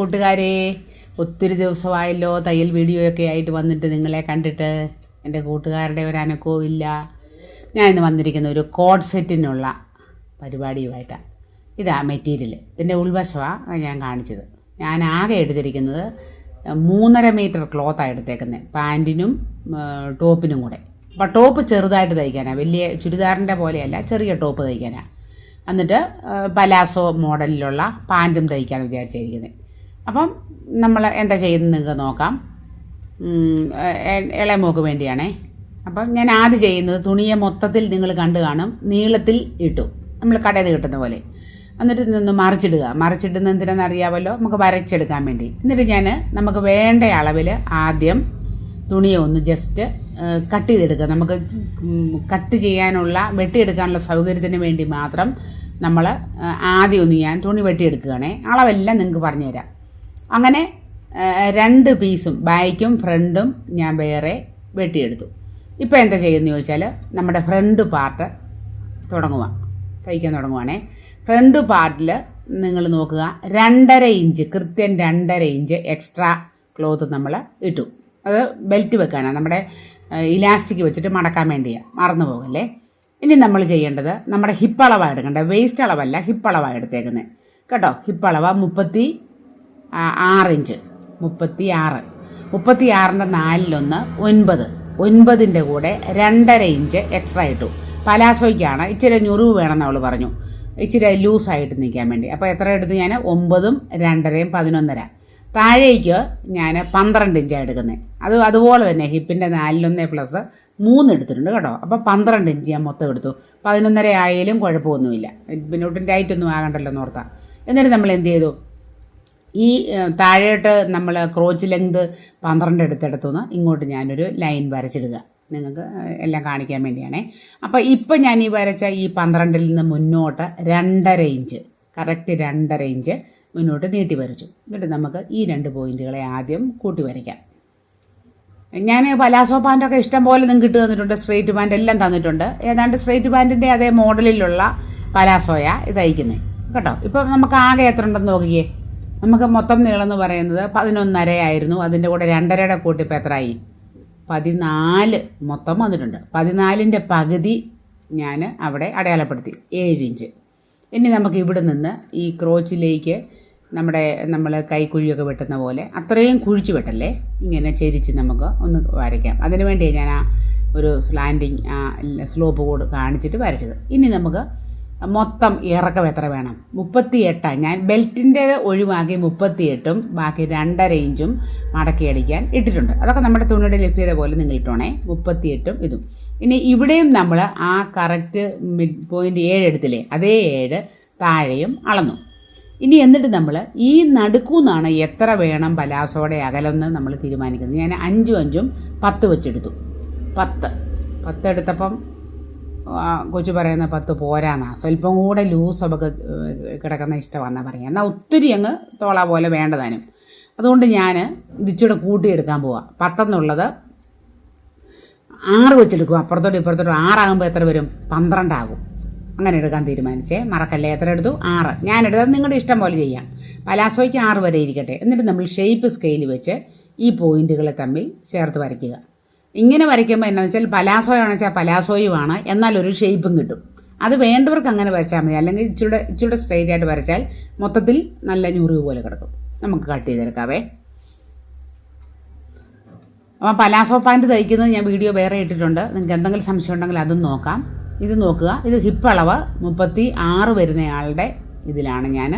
കൂട്ടുകാരെ ഒത്തിരി ദിവസമായല്ലോ തയ്യൽ വീഡിയോയൊക്കെ ആയിട്ട് വന്നിട്ട് നിങ്ങളെ കണ്ടിട്ട്. എന്റെ കൂട്ടുകാരുടെ ഒരു അനക്കവും ഇല്ല. ഞാൻ ഇന്ന് വന്നിരിക്കുന്ന ഒരു കോഡ് സെറ്റിനുള്ള പരിപാടിയുമായിട്ടാണ് ഇതാ മെറ്റീരിയൽ ഇതിന്റെ ഉൾവശമാണ് ഞാൻ കാണിച്ചത്. ഞാൻ ആകെ എടുത്തിരിക്കുന്നത് മൂന്നര മീറ്റർ ക്ലോത്താണ് എടുത്തേക്കുന്നത്. പാന്റിനും ടോപ്പിനും കൂടെ. അപ്പോൾ ടോപ്പ് ചെറുതായിട്ട് തയ്ക്കാനാണ് വലിയ ചുരിദാറിന്റെ പോലെയല്ല ചെറിയ ടോപ്പ് തയ്ക്കാനാണ് എന്നിട്ട് പലാസോ മോഡലിലുള്ള പാന്റും തയ്ക്കാമെന്ന് വിചാരിച്ചിരിക്കുന്നത്. അപ്പം നമ്മൾ എന്താ ചെയ്യുന്നത് നിങ്ങൾക്ക് നോക്കാം. ഇളയമോക്ക് വേണ്ടിയാണേ. അപ്പം ഞാൻ ആദ്യം ചെയ്യുന്നത് തുണിയെ മൊത്തത്തിൽ നിങ്ങൾ കണ്ടു കാണും. നീളത്തിൽ ഇട്ടു. നമ്മൾ കടയിൽ കിട്ടുന്ന പോലെ. എന്നിട്ട് ഇതൊന്ന് മറിച്ചിടുക. മറിച്ചിടുന്ന എന്തിനാണെന്ന് അറിയാമല്ലോ? നമുക്ക് വരച്ചെടുക്കാൻ വേണ്ടി. എന്നിട്ട് ഞാൻ നമുക്ക് വേണ്ട അളവിൽ ആദ്യം തുണിയെ ഒന്ന് ജസ്റ്റ് കട്ട് ചെയ്തെടുക്കുക. നമുക്ക് കട്ട് ചെയ്യാനുള്ള വെട്ടിയെടുക്കാനുള്ള സൗകര്യത്തിന് വേണ്ടി മാത്രം നമ്മൾ ആദ്യം ഒന്ന് ഞാൻ തുണി വെട്ടിയെടുക്കുകയാണേ. അളവെല്ലാം നിങ്ങൾക്ക് പറഞ്ഞുതരാം. അങ്ങനെ രണ്ട് പീസും ബാക്കും ഫ്രണ്ടും ഞാൻ വേറെ വെട്ടിയെടുത്തു. ഇപ്പോൾ എന്താ ചെയ്യുന്നത് ചോദിച്ചാൽ നമ്മുടെ ഫ്രണ്ട് പാർട്ട് തുടങ്ങുക. തയ്ക്കാൻ തുടങ്ങുവാണേ. ഫ്രണ്ട് പാർട്ടിൽ നിങ്ങൾ നോക്കുക രണ്ടര ഇഞ്ച് കൃത്യം രണ്ടര ഇഞ്ച് എക്സ്ട്രാ ക്ലോത്ത് നമ്മൾ ഇട്ടു. അത് ബെൽറ്റ് വെക്കാനാണ് നമ്മുടെ ഇലാസ്റ്റിക് വെച്ചിട്ട് മടക്കാൻ വേണ്ടിയാണ് മറന്നു പോകല്ലേ? ഇനി നമ്മൾ ചെയ്യേണ്ടത് നമ്മുടെ ഹിപ്പ് അളവാണ് എടുക്കേണ്ടത്. വേസ്റ്റ് അളവല്ല ഹിപ്പ് എടുത്തേക്കുന്നത് കേട്ടോ? ഹിപ്പ് മുപ്പത്തി ആ, ആറ് ഇഞ്ച് മുപ്പത്തി ആറ് മുപ്പത്തി ആറിന്റെ നാലിലൊന്ന് ഒൻപത്. ഒൻപതിന്റെ കൂടെ രണ്ടര ഇഞ്ച് എക്സ്ട്രാ ഇട്ടു. പലാസോയ്ക്കാണ് ഇച്ചിരി ഞുറിവ് വേണമെന്ന് അവൾ പറഞ്ഞു. ഇച്ചിരി ലൂസായിട്ട് നിൽക്കാൻ വേണ്ടി. അപ്പോൾ എത്ര എടുത്തു ഞാൻ ഒമ്പതും രണ്ടരയും പതിനൊന്നര. താഴേക്ക് ഞാൻ പന്ത്രണ്ട് ഇഞ്ചാണ് എടുക്കുന്നത് അത് അതുപോലെ തന്നെ ഹിപ്പിന്റെ നാലിലൊന്നേ പ്ലസ് മൂന്ന് എടുത്തിട്ടുണ്ട് കേട്ടോ. അപ്പോൾ പന്ത്രണ്ട് ഇഞ്ച് ഞാൻ മൊത്തം എടുത്തു. പതിനൊന്നര ആയാലും കുഴപ്പമൊന്നുമില്ല. പിന്നെ ഒട്ടും ടൈറ്റൊന്നും ആകണ്ടല്ലോ നോർത്താ എന്നിട്ട് നമ്മൾ എന്ത് ചെയ്തു? ഈ താഴോട്ട് നമ്മൾ ക്രോച്ച് ലെങ്ത് പന്ത്രണ്ട് എടുത്തെടുത്തുനിന്ന് ഇങ്ങോട്ട് ഞാനൊരു ലൈൻ വരച്ചിടുക. നിങ്ങൾക്ക് എല്ലാം കാണിക്കാൻ വേണ്ടിയാണേ. അപ്പോൾ ഇപ്പം ഞാൻ ഈ വരച്ച ഈ പന്ത്രണ്ടിൽ നിന്ന് മുന്നോട്ട് രണ്ടര ഇഞ്ച് കറക്റ്റ് രണ്ടര ഇഞ്ച് മുന്നോട്ട് നീട്ടി വരച്ചു. എന്നിട്ട് നമുക്ക് ഈ രണ്ട് പോയിന്റുകളെ ആദ്യം കൂട്ടി വരയ്ക്കാം. ഞാൻ പലാസോ പാന്റൊക്കെ ഇഷ്ടം പോലെ നിങ്ങൾക്ക് ഇട്ട് തന്നിട്ടുണ്ട് സ്ട്രെയിറ്റ് പാന്റ് എല്ലാം തന്നിട്ടുണ്ട്. ഏതാണ്ട് സ്ട്രെയിറ്റ് പാന്റിന്റെ അതേ മോഡലിലുള്ള പലാസോയാ ഇത് തയ്ക്കുന്നത് കേട്ടോ? ഇപ്പം നമുക്ക് ആകെ എത്ര ഉണ്ടെന്ന് നോക്കിയേ നമുക്ക് മൊത്തം നീളം എന്ന് പറയുന്നത് പതിനൊന്നര ആയിരുന്നു അതിന്റെ കൂടെ രണ്ടരയുടെ കൂട്ടി ഇപ്പം എത്രയായി? പതിനാല് മൊത്തം വന്നിട്ടുണ്ട്. പതിനാലിന്റെ പകുതി ഞാൻ അവിടെ അടയാളപ്പെടുത്തി. ഏഴ് ഇഞ്ച്. ഇനി നമുക്ക് ഇവിടെ നിന്ന് ഈ ക്രോച്ചിലേക്ക് നമ്മുടെ നമ്മൾ കൈക്കുഴിയൊക്കെ വെട്ടുന്ന പോലെ അത്രയും കുഴിച്ച് വെട്ടല്ലേ? ഇങ്ങനെ ചെരിച്ച് നമുക്ക് ഒന്ന് വരയ്ക്കാം. അതിനു വേണ്ടിയാണ് ഞാൻ ആ ഒരു സ്ലാൻഡിങ് സ്ലോപ്പ് കൂടെ കാണിച്ചിട്ട് വരച്ചത്. ഇനി നമുക്ക് മൊത്തം ഇറക്കം എത്ര വേണം? മുപ്പത്തി എട്ടാണ് ഞാൻ ബെൽറ്റിന്റെ ഒഴിവാക്കി മുപ്പത്തി എട്ടും ബാക്കി രണ്ടര ഇഞ്ചും മടക്കി അടിക്കാൻ ഇട്ടിട്ടുണ്ട്. അതൊക്കെ നമ്മുടെ തുണിയുടെ ലഭ്യത പോലെ നിങ്ങൾ ഇട്ടോണേ. മുപ്പത്തി എട്ടും ഇതും. ഇനി ഇവിടെയും നമ്മൾ ആ കറക്റ്റ് മിഡ് പോയിന്റ് ഏഴ് എടുത്തില്ലേ? അതേ ഏഴ് താഴെയും അളന്നു. ഇനി എന്നിട്ട് നമ്മൾ ഈ നടുക്കൂന്നാണ് എത്ര വേണം പലാസോടെ അകലെന്ന് നമ്മൾ തീരുമാനിക്കുന്നത്. ഞാൻ അഞ്ചും അഞ്ചും പത്ത് വെച്ചെടുത്തു. പത്ത്. പത്ത് എടുത്തപ്പം കൊച്ചു പറയുന്ന പത്ത് പോരാന്നാ. സ്വല്പം കൂടെ ലൂസ് ഒക്കെ ഏഹ്, കിടക്കുന്ന ഇഷ്ടമാണെന്നാണ് പറയുക എന്നാൽ ഒത്തിരി അങ്ങ് തോള പോലെ വേണ്ടതാനും. അതുകൊണ്ട് ഞാൻ ഇതിച്ചൂടെ കൂട്ടിയെടുക്കാൻ പോവാം. പത്തെന്നുള്ളത് ആറ് വെച്ചെടുക്കും. അപ്പുറത്തോട്ട് ഇപ്പുറത്തോട്ട് ആറാകുമ്പോൾ എത്ര വരും? പന്ത്രണ്ടാകും. അങ്ങനെ എടുക്കാൻ തീരുമാനിച്ചേ. മറക്കല്ലേ? എത്ര എടുത്തു? ആറ്. ഞാൻ എടുത്തത് നിങ്ങളുടെ ഇഷ്ടം പോലെ ചെയ്യാം. പലാസോയ്ക്ക് ആറ് വരെ ഇരിക്കട്ടെ. എന്നിട്ട് നമ്മൾ ഷേപ്പ് സ്കെയിൽ വെച്ച് ഈ പോയിന്റുകളെ തമ്മിൽ ചേർത്ത് വരയ്ക്കുക. ഇങ്ങനെ വരയ്ക്കുമ്പോൾ എന്താണെന്ന് വെച്ചാൽ പലാസോയാണെന്ന് വെച്ചാൽ പലാസോയുമാണ്. എന്നാൽ ഒരു ഷേപ്പും കിട്ടും. അത് വേണ്ടവർക്ക് അങ്ങനെ വരച്ചാൽ മതി. അല്ലെങ്കിൽ ഇച്ചിരി ഇച്ചിരി സ്ട്രെയിറ്റ് ആയിട്ട് വരച്ചാൽ മൊത്തത്തിൽ നല്ല ഞൂറി പോലെ കിടക്കും. നമുക്ക് കട്ട് ചെയ്തെടുക്കാവേ. അപ്പം പലാസോ പാന്റ് തയ്ക്കുന്നത് ഞാൻ വീഡിയോ വേറെ ഇട്ടിട്ടുണ്ട്. നിങ്ങൾക്ക് എന്തെങ്കിലും സംശയം ഉണ്ടെങ്കിൽ അതും നോക്കാം. ഇത് നോക്കുക. ഇത് ഹിപ്പ് അളവ് മുപ്പത്തി ആറ് വരുന്നയാളുടെ ഇതിലാണ് ഞാൻ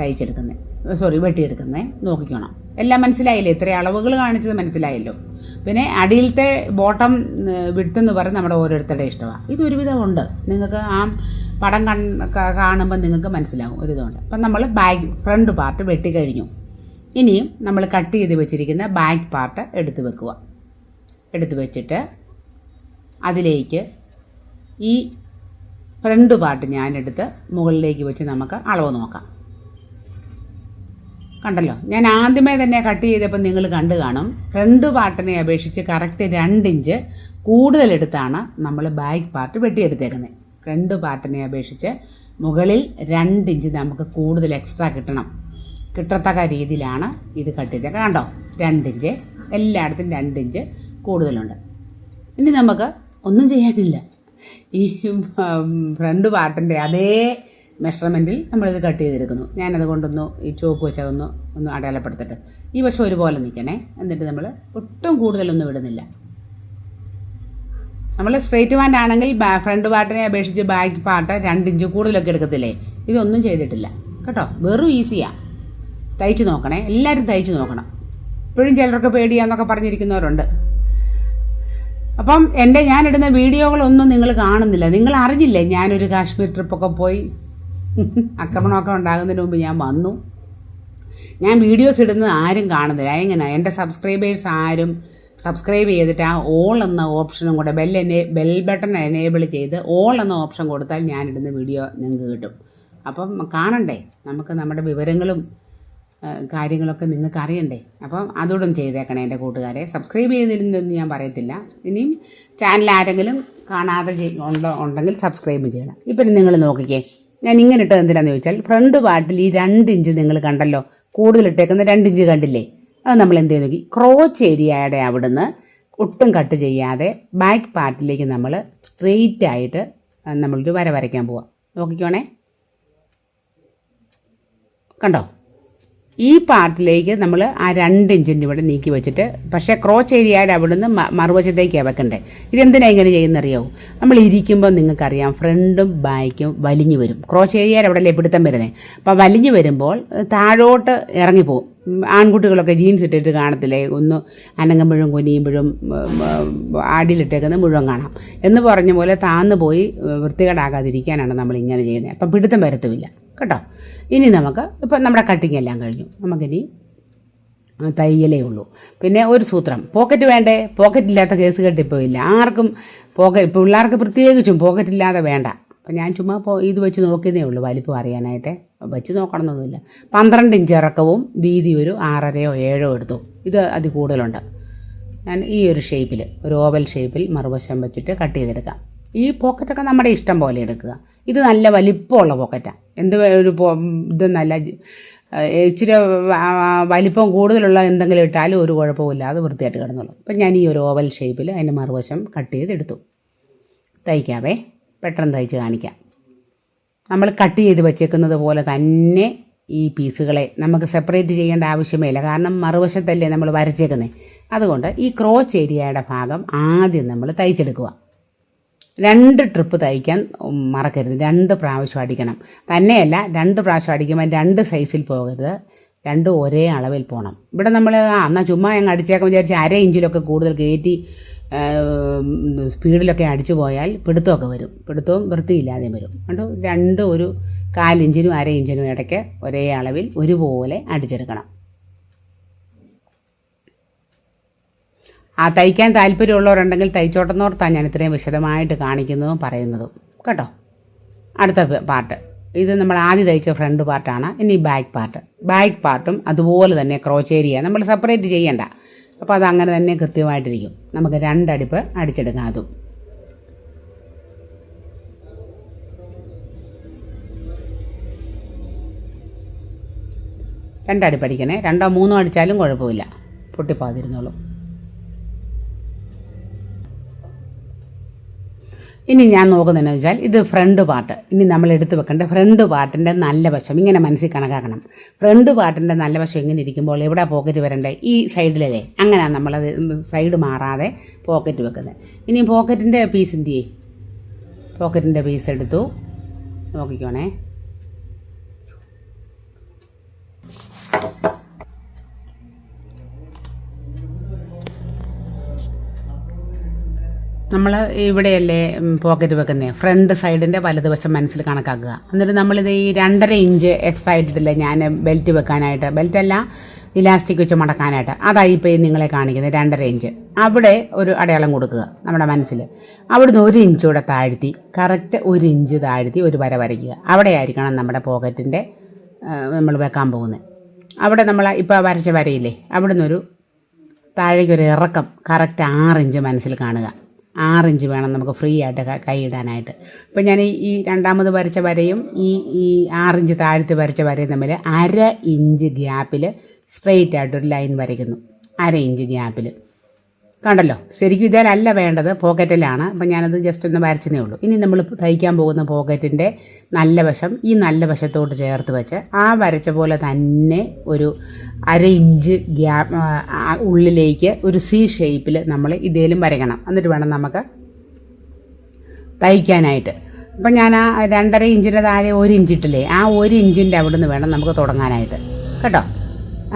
തയ്ച്ചെടുക്കുന്നത്. സോറി വെട്ടിയെടുക്കുന്നത്. നോക്കിക്കോണം. എല്ലാം മനസ്സിലായില്ലേ? ഇത്രയും അളവുകൾ കാണിച്ചത് മനസ്സിലായല്ലോ. പിന്നെ അടിയിലത്തെ ബോട്ടം വിടുത്തെന്ന് പറഞ്ഞ് നമ്മുടെ ഓരോരുത്തരുടെ ഇഷ്ടമാണ് ഇത് ഒരുവിധം ഉണ്ട് നിങ്ങൾക്ക് ആ പടം കൺ കാണുമ്പോൾ നിങ്ങൾക്ക് മനസ്സിലാകും ഒരു ഇതുണ്ട് അപ്പം നമ്മൾ ബാക്ക് ഫ്രണ്ട് പാർട്ട് വെട്ടി കഴിഞ്ഞു. ഇനിയും നമ്മൾ കട്ട് ചെയ്ത് വെച്ചിരിക്കുന്ന ബാക്ക് പാർട്ട് എടുത്ത് വെക്കുക. എടുത്ത് വെച്ചിട്ട് അതിലേക്ക് ഈ ഫ്രണ്ട് പാർട്ട് ഞാനെടുത്ത് മുകളിലേക്ക് വെച്ച് നമുക്ക് അളവ് നോക്കാം. കണ്ടല്ലോ? ഞാൻ ആദ്യമേ തന്നെ കട്ട് ചെയ്തപ്പോൾ നിങ്ങൾ കണ്ടു കാണും. രണ്ട് പാർട്ടിനെ അപേക്ഷിച്ച് കറക്റ്റ് രണ്ട് ഇഞ്ച് കൂടുതലെടുത്താണ് നമ്മൾ ബാക്ക് പാർട്ട് വെട്ടിയെടുത്തേക്കുന്നത്. ഫ്രണ്ട് പാർട്ടിനെ അപേക്ഷിച്ച് മുകളിൽ രണ്ട് ഇഞ്ച് നമുക്ക് കൂടുതൽ എക്സ്ട്രാ കിട്ടണം. കിട്ടത്തക്ക രീതിയിലാണ് ഇത് കട്ട് ചെയ്തത് കണ്ടോ? രണ്ടിഞ്ച് എല്ലായിടത്തും രണ്ടിഞ്ച് കൂടുതലുണ്ട്. ഇനി നമുക്ക് ഒന്നും ചെയ്യാനില്ല. ഈ ഫ്രണ്ട് പാർട്ടിന്റെ അതേ മെഷർമെന്റിൽ നമ്മളിത് കട്ട് ചെയ്തെടുക്കുന്നു. ഞാനത് കൊണ്ടൊന്ന് ഈ ചോക്ക് വെച്ച് അതൊന്ന് ഒന്ന് അടയാളപ്പെടുത്തിട്ട്. ഈ വശം ഒരുപോലെ നിൽക്കണേ. എന്നിട്ട് നമ്മൾ ഒട്ടും കൂടുതലൊന്നും ഇടുന്നില്ല. നമ്മൾ സ്ട്രേറ്റ് പാന്റ് ആണെങ്കിൽ ഫ്രണ്ട് പാർട്ടിനെ അപേക്ഷിച്ച് ബാക്ക് പാർട്ട് രണ്ടിഞ്ച് കൂടുതലൊക്കെ എടുക്കത്തില്ലേ? ഇതൊന്നും ചെയ്തിട്ടില്ല. കേട്ടോ? വെറും ഈസിയാണ് തയ്ച്ച് നോക്കണേ. എല്ലാവരും തയ്ച്ച് നോക്കണം. ഇപ്പോഴും ചിലർക്ക് പേടിയാന്നൊക്കെ പറഞ്ഞിരിക്കുന്നവരുണ്ട്. അപ്പം എന്റെ ഞാനിടുന്ന വീഡിയോകളൊന്നും നിങ്ങൾ കാണുന്നില്ല. നിങ്ങൾ അറിഞ്ഞില്ലേ ഞാനൊരു കാശ്മീർ ട്രിപ്പൊക്കെ പോയി ആക്രമണമൊക്കെ ഉണ്ടാകുന്നതിന് മുമ്പ് ഞാൻ വന്നു. ഞാൻ വീഡിയോസ് ഇടുന്നത് ആരും കാണുന്നില്ല. എങ്ങനെ എന്റെ സബ്സ്ക്രൈബേഴ്സ് ആരും സബ്സ്ക്രൈബ് ചെയ്തിട്ട് ആ ഓൾ എന്ന ഓപ്ഷനും കൂടെ ബെൽ എന്നെ ബെൽ ബട്ടൺ എനേബിൾ ചെയ്ത് ഓൾ എന്ന ഓപ്ഷൻ കൊടുത്താൽ ഞാനിടുന്ന വീഡിയോ നിങ്ങൾക്ക് കിട്ടും. അപ്പം കാണണ്ടേ? നമുക്ക് നമ്മുടെ വിവരങ്ങളും കാര്യങ്ങളൊക്കെ നിങ്ങൾക്ക് അറിയണ്ടേ? അപ്പം അതോടും ചെയ്തേക്കണേ എന്റെ കൂട്ടുകാരെ. സബ്സ്ക്രൈബ് ചെയ്തിരുന്നൊന്നും ഞാൻ പറയത്തില്ല. ഇനിയും ചാനൽ ആരെങ്കിലും കാണാതെ ഉണ്ടോ ഉണ്ടെങ്കിൽ സബ്സ്ക്രൈബ് ചെയ്യണം. ഇപ്പം നിങ്ങൾ നോക്കിക്കേ. ഞാൻ ഇങ്ങനെ ഇട്ടത് എന്തിനാന്ന് ചോദിച്ചാൽ ഫ്രണ്ട് പാർട്ടിൽ ഈ രണ്ട് ഇഞ്ച് നിങ്ങൾ കണ്ടല്ലോ കൂടുതൽ ഇട്ടേക്കുന്ന രണ്ട് ഇഞ്ച് കണ്ടില്ലേ? അത് നമ്മൾ എന്ത് ചെയ്ത് നോക്കി? ക്രോച്ച് ഏരിയയുടെ അവിടുന്ന് ഒട്ടും കട്ട് ചെയ്യാതെ ബാക്ക് പാർട്ടിലേക്ക് നമ്മൾ സ്ട്രെയിറ്റ് ആയിട്ട് നമ്മളൊരു വര വരയ്ക്കാൻ പോവാം. നോക്കിക്കോണേ. കണ്ടോ? ഈ പാർട്ടിലേക്ക് നമ്മൾ ആ രണ്ട് ഇഞ്ചിന്റെ ഇവിടെ നീക്കി വെച്ചിട്ട് പക്ഷേ ക്രോച്ച് ഏരിയയുടെ അവിടെ നിന്ന് മറുവശത്തേക്കാണ് വെക്കണ്ടേ? ഇതെന്തിനാ ഇങ്ങനെ ചെയ്യുന്നറിയാവൂ നമ്മൾ ഇരിക്കുമ്പോൾ നിങ്ങൾക്കറിയാം ഫ്രണ്ടും ബാക്കും വലിഞ്ഞു വരും. ക്രോച്ച് ഏരിയയുടെ അവിടെ അല്ലേ പിടുത്തം വരുന്നത് അപ്പോൾ വലിഞ്ഞു വരുമ്പോൾ താഴോട്ട് ഇറങ്ങിപ്പോവും. ഉം, ആൺകുട്ടികളൊക്കെ ജീൻസ് ഇട്ടിട്ട് കാണത്തില്ലേ? ഒന്ന് അനങ്ങുമ്പോഴും കുനിയുമ്പോഴും ആടിയിലിട്ടേക്കുന്ന മുഴുവൻ കാണാം. എന്ന് പറഞ്ഞ പോലെ താന്ന് പോയി വൃത്തികേടാകാതിരിക്കാനാണ് നമ്മൾ ഇങ്ങനെ ചെയ്യുന്നത്. അപ്പം പിടുത്തം വരത്തുമില്ല. കേട്ടോ? ഇനി നമുക്ക് ഇപ്പം നമ്മുടെ കട്ടിങ് എല്ലാം കഴിഞ്ഞു. നമുക്കിനി തയ്യലേ ഉള്ളൂ. പിന്നെ ഒരു സൂത്രം. പോക്കറ്റ് വേണ്ടേ? പോക്കറ്റ് ഇല്ലാത്ത കേസ് കെട്ടിപ്പോയില്ല. ആർക്കും പോക്കറ്റ് പിള്ളേർക്ക് പ്രത്യേകിച്ചും പോക്കറ്റ് ഇല്ലാതെ വേണ്ട. അപ്പം ഞാൻ ചുമ്മാ ഇപ്പോൾ ഇത് വെച്ച് നോക്കിയതേ ഉള്ളൂ വലിപ്പം അറിയാനായിട്ട്. വെച്ച് നോക്കണമെന്നൊന്നുമില്ല. പന്ത്രണ്ട് ഇഞ്ച് ഇറക്കവും വീതി ഒരു ആറരയോ ഏഴോ എടുത്തു. ഇത് അതിൽ കൂടുതലുണ്ട്. ഞാൻ ഈ ഒരു ഷേപ്പിൽ ഒരു ഓവൽ ഷേപ്പിൽ മറുവശം വെച്ചിട്ട് കട്ട് ചെയ്തെടുക്കാം. ഈ പോക്കറ്റൊക്കെ നമ്മുടെ ഇഷ്ടം പോലെ എടുക്കുക. ഇത് നല്ല വലിപ്പമുള്ള പോക്കറ്റാണ് എന്ത് ഒരു ഇത് നല്ല ഇച്ചിരി വലിപ്പം കൂടുതലുള്ള എന്തെങ്കിലും ഇട്ടാലും ഒരു കുഴപ്പമില്ല അത് വൃത്തിയായിട്ട് കിടന്നുള്ളൂ അപ്പം ഞാൻ ഈ ഒരു ഓവൽ ഷേപ്പിൽ അതിന്റെ മറുവശം കട്ട് ചെയ്തെടുത്തു. തയ്ക്കാവേ. പെട്ടെന്ന് തയ്ച്ച് കാണിക്കാം. നമ്മൾ കട്ട് ചെയ്ത് വെച്ചേക്കുന്നത് പോലെ തന്നെ ഈ പീസുകളെ നമുക്ക് സെപ്പറേറ്റ് ചെയ്യേണ്ട ആവശ്യമേ ഇല്ല. കാരണം മറുവശത്തല്ലേ നമ്മൾ വരച്ചേക്കുന്നത് അതുകൊണ്ട് ഈ ക്രോച്ച് ഏരിയയുടെ ഭാഗം ആദ്യം നമ്മൾ തയ്ച്ചെടുക്കുക. രണ്ട് ട്രിപ്പ് തയ്ക്കാൻ മറക്കരുത്. രണ്ട് പ്രാവശ്യം അടിക്കണം. തന്നെയല്ല രണ്ട് പ്രാവശ്യം അടിക്കുമ്പോൾ രണ്ട് സൈസിൽ പോകരുത്. രണ്ടും ഒരേ അളവിൽ പോകണം ഇവിടെ നമ്മൾ ആ എന്നാൽ ചുമ്മാ അങ്ങ് അടിച്ചേക്കാൻ വിചാരിച്ച് അര ഇഞ്ചിലൊക്കെ കൂടുതൽ കയറ്റി സ്പീഡിലൊക്കെ അടിച്ചു പോയാൽ പിടുത്തമൊക്കെ വരും. പിടുത്തവും വൃത്തിയില്ലാതെയും വരും. അതുകൊണ്ട് രണ്ട് ഒരു കാലിഞ്ചിനും അര ഇഞ്ചിനും ഇടയ്ക്ക് ഒരേ അളവിൽ ഒരുപോലെ അടിച്ചെടുക്കണം. ആ തയ്ക്കാൻ താല്പര്യമുള്ളവരുണ്ടെങ്കിൽ തയ്ച്ചോട്ടെന്നോർത്താണ് ഞാൻ ഇത്രയും വിശദമായിട്ട് കാണിക്കുന്നതും പറയുന്നതും. കേട്ടോ? അടുത്ത പാർട്ട് ഇത് നമ്മൾ ആദ്യം തയ്ച്ച ഫ്രണ്ട് പാർട്ടാണ്. ഇനി ബാക്ക് പാർട്ട്. ബാക്ക് പാർട്ടും അതുപോലെ തന്നെ ക്രോച്ചേരിയ. നമ്മൾ സെപ്പറേറ്റ് ചെയ്യണ്ട. അപ്പോൾ അത് അങ്ങനെ തന്നെ കൃത്യമായിട്ടിരിക്കും. നമുക്ക് രണ്ടടിപ്പ് അടിച്ചെടുക്കാം അതും. രണ്ടടിപ്പടിക്കണേ രണ്ടോ മൂന്നോ അടിച്ചാലും കുഴപ്പമില്ല. പൊട്ടിപ്പോതിരുന്നോളും. ഇനി ഞാൻ നോക്കുന്നതെന്ന് വെച്ചാൽ ഇത് ഫ്രണ്ട് പാർട്ട് ഇനി നമ്മൾ എടുത്തു വെക്കേണ്ട ഫ്രണ്ട് പാർട്ടിന്റെ നല്ല വശം. ഇങ്ങനെ മനസ്സിൽ കണക്കാക്കണം. ഫ്രണ്ട് പാർട്ടിന്റെ നല്ല വശം ഇങ്ങനെ ഇരിക്കുമ്പോൾ എവിടെ പോക്കറ്റ് വരണ്ടേ? ഈ സൈഡിലല്ലേ അങ്ങനെയാണ് നമ്മളത് സൈഡ് മാറാതെ പോക്കറ്റ് വെക്കുന്നത് ഇനി പോക്കറ്റിന്റെ പീസ് എന്ത് ചെയ്യേ? പോക്കറ്റിന്റെ പീസ് എടുത്തു. നോക്കിക്കോണേ. നമ്മൾ ഇവിടെയല്ലേ പോക്കറ്റ് വെക്കുന്നത് ഫ്രണ്ട് സൈഡിന്റെ വലതുവശം മനസ്സിൽ കണക്കാക്കുക. എന്നിട്ട് നമ്മളിത് ഈ രണ്ടര ഇഞ്ച് എക്സ്ട്രാ ഇട്ടിട്ടില്ലേ ഞാൻ ബെൽറ്റ് വെക്കാനായിട്ട്? ബെൽറ്റല്ല ഇലാസ്റ്റിക് വെച്ച് മടക്കാനായിട്ട്. അതായി ഇപ്പോൾ നിങ്ങളെ കാണിക്കുന്നത് രണ്ടര ഇഞ്ച് അവിടെ ഒരു അടയാളം കൊടുക്കുക നമ്മുടെ മനസ്സിൽ അവിടുന്ന് ഒരു ഇഞ്ച് കൂടെ താഴ്ത്തി കറക്റ്റ് ഒരു ഇഞ്ച് താഴ്ത്തി ഒരു വര വരയ്ക്കുക. അവിടെ ആയിരിക്കണം നമ്മുടെ പോക്കറ്റിന്റെ നമ്മൾ വെക്കാൻ പോകുന്നത്. അവിടെ നമ്മൾ ഇപ്പോൾ വരച്ച വരയില്ലേ അവിടുന്ന് ഒരു താഴേക്കൊരു ഇറക്കം കറക്റ്റ് ആറ് ഇഞ്ച് മനസ്സിൽ കാണുക. ആറിഞ്ച് വേണം നമുക്ക് ഫ്രീ ആയിട്ട് കൈ ഇടാനായിട്ട് ഇപ്പം ഞാൻ ഈ രണ്ടാമത് വരച്ച വരയും ഈ ഈ ആറിഞ്ച് താഴത്ത് വരച്ച വരയും തമ്മിൽ അര ഇഞ്ച് ഗ്യാപ്പിൽ സ്ട്രെയിറ്റ് ആയിട്ടൊരു ലൈൻ വരയ്ക്കുന്നു. അര ഇഞ്ച് ഗ്യാപ്പിൽ കണ്ടല്ലോ. ശരിക്കും ഇതിലല്ല വേണ്ടത് പോക്കറ്റിലാണ്. അപ്പം ഞാനത് ജസ്റ്റ് ഒന്ന് വരച്ചതേ ഉള്ളൂ. ഇനി നമ്മൾ തയ്ക്കാൻ പോകുന്ന പോക്കറ്റിന്റെ നല്ല വശം ഈ നല്ല വശത്തോട്ട് ചേർത്ത് വെച്ച് ആ വരച്ച പോലെ തന്നെ ഒരു അര ഇഞ്ച് ഗ്യാപ്പ് ഉള്ളിലേക്ക് ഒരു സി ഷേപ്പിൽ നമ്മൾ ഇതേലും വരയ്ക്കണം. എന്നിട്ട് വേണം നമുക്ക് തയ്ക്കാനായിട്ട്. അപ്പം ഞാൻ ആ രണ്ടര ഇഞ്ചിന്റെ താഴെ ഒരു ഇഞ്ച് ഇട്ടില്ലേ ആ ഒരു ഇഞ്ചിന്റെ അവിടെ നിന്ന് വേണം നമുക്ക് തുടങ്ങാനായിട്ട്. കേട്ടോ?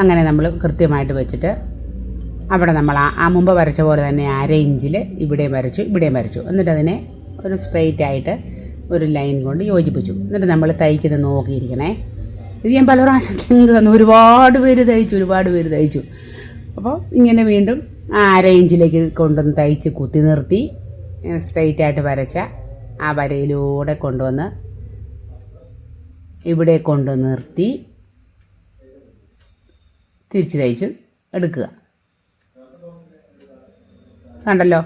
അങ്ങനെ നമ്മൾ കൃത്യമായിട്ട് വെച്ചിട്ട് അവിടെ നമ്മൾ ആ മുമ്പ് വരച്ച പോലെ തന്നെ അര ഇഞ്ചിൽ ഇവിടെയും വരച്ചു ഇവിടെയും വരച്ചു. എന്നിട്ട് അതിനെ ഒരു സ്ട്രെയിറ്റ് ആയിട്ട് ഒരു ലൈൻ കൊണ്ട് യോജിപ്പിച്ചു. എന്നിട്ട് നമ്മൾ തയ്ക്കുന്നത് നോക്കിയിരിക്കണേ. ഇത് ഞാൻ പല പ്രാവശ്യം തന്നു. ഒരുപാട് പേര് തയ്ച്ചു ഒരുപാട് പേര് തയ്ച്ചു. അപ്പോൾ ഇങ്ങനെ വീണ്ടും ആ അര ഇഞ്ചിലേക്ക് കൊണ്ടുവന്ന് തയ്ച്ച് കുത്തി നിർത്തി സ്ട്രെയിറ്റ് ആയിട്ട് വരച്ച ആ വരയിലൂടെ കൊണ്ടുവന്ന് ഇവിടെ കൊണ്ട് നിർത്തി തിരിച്ച് തയ്ച്ച് എടുക്കുക. കണ്ടല്ലോ?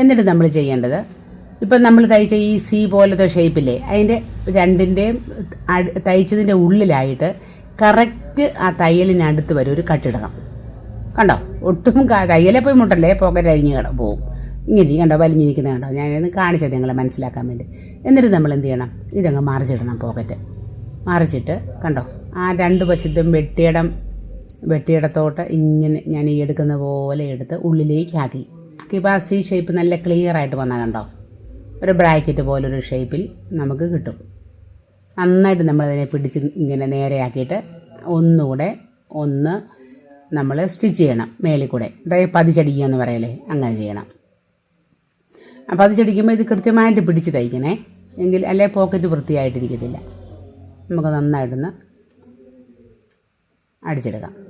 എന്നിട്ട് നമ്മൾ ചെയ്യേണ്ടത്? ഇപ്പം നമ്മൾ തയ്ച്ച ഈ സി പോലത്തെ ഷേപ്പില്ലേ അതിന്റെ രണ്ടിന്റെയും തയ്ച്ചതിന്റെ ഉള്ളിലായിട്ട് കറക്റ്റ് ആ തയ്യലിനടുത്ത് വരെ ഒരു കട്ടിടണം കണ്ടോ? ഒട്ടും തയ്യലെ പോയി മുട്ടല്ലേ? പോക്കറ്റ് അഴിഞ്ഞ് പോകും ഇങ്ങനെ കണ്ടോ? വലിഞ്ഞിരിക്കുന്നത് കണ്ടോ? ഞാനിന്ന് കാണിച്ചത് നിങ്ങളെ മനസ്സിലാക്കാൻ വേണ്ടി. എന്നിട്ട് നമ്മൾ എന്ത് ചെയ്യണം? ഇതങ്ങ് മറിച്ചിടണം പോക്കറ്റ് മറിച്ചിട്ട് കണ്ടോ? ആ രണ്ട് വശത്തും വെട്ടിയിടം വെട്ടിയിടത്തോട്ട് ഇങ്ങനെ ഞാൻ ഈ എടുക്കുന്ന പോലെ എടുത്ത് ഉള്ളിലേക്ക് ആക്കി. ആ സി ഷേപ്പ് നല്ല ക്ലിയർ ആയിട്ട് വന്നാൽ കണ്ടോ? ഒരു ബ്രാക്കറ്റ് പോലൊരു ഷേപ്പിൽ നമുക്ക് കിട്ടും. നന്നായിട്ട് നമ്മളതിനെ പിടിച്ച് ഇങ്ങനെ നേരെയാക്കിയിട്ട് ഒന്നുകൂടെ ഒന്ന് നമ്മൾ സ്റ്റിച്ച് ചെയ്യണം മേളിൽ കൂടെ. അതായത് പതിച്ചടിക്കുക എന്ന് പറയലേ അങ്ങനെ ചെയ്യണം. അപ്പം പതിച്ചടിക്കുമ്പോൾ ഇത് കൃത്യമായിട്ട് പിടിച്ച് തയ്ക്കണേ. എങ്കിൽ അല്ലെ പോക്കറ്റ് വൃത്തിയായിട്ടിരിക്കത്തില്ല. നമുക്ക് നന്നായിട്ടൊന്ന് അടിച്ചെടുക്കാം.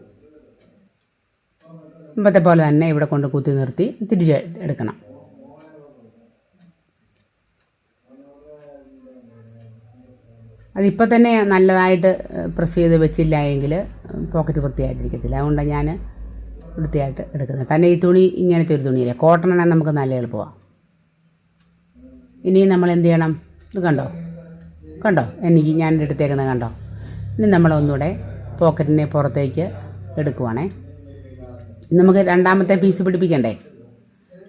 മുമ്പത്തെ പോലെ തന്നെ ഇവിടെ കൊണ്ട് കുത്തി നിർത്തി തിരിച്ച് എടുക്കണം. അതിപ്പോൾ തന്നെ നല്ലതായിട്ട് പ്രസ് ചെയ്ത് വെച്ചില്ല എങ്കിൽ പോക്കറ്റ് വൃത്തിയായിട്ടിരിക്കത്തില്ല. അതുകൊണ്ടാണ് ഞാൻ വൃത്തിയായിട്ട് എടുക്കുന്നത്. തന്നെ ഈ തുണി ഇങ്ങനത്തെ ഒരു തുണിയില്ല? ആണെങ്കിൽ നമുക്ക് നല്ല എളുപ്പമാണ് ഇനി നമ്മൾ എന്ത് ചെയ്യണം? ഇത് കണ്ടോ? കണ്ടോ? എനിക്ക് ഞാൻ എടുത്തേക്കുന്നത് കണ്ടോ? ഇനി നമ്മളൊന്നുകൂടെ പോക്കറ്റിനെ പുറത്തേക്ക് എടുക്കുവാണേ. നമുക്ക് രണ്ടാമത്തെ പീസ് പിടിപ്പിക്കണ്ടേ?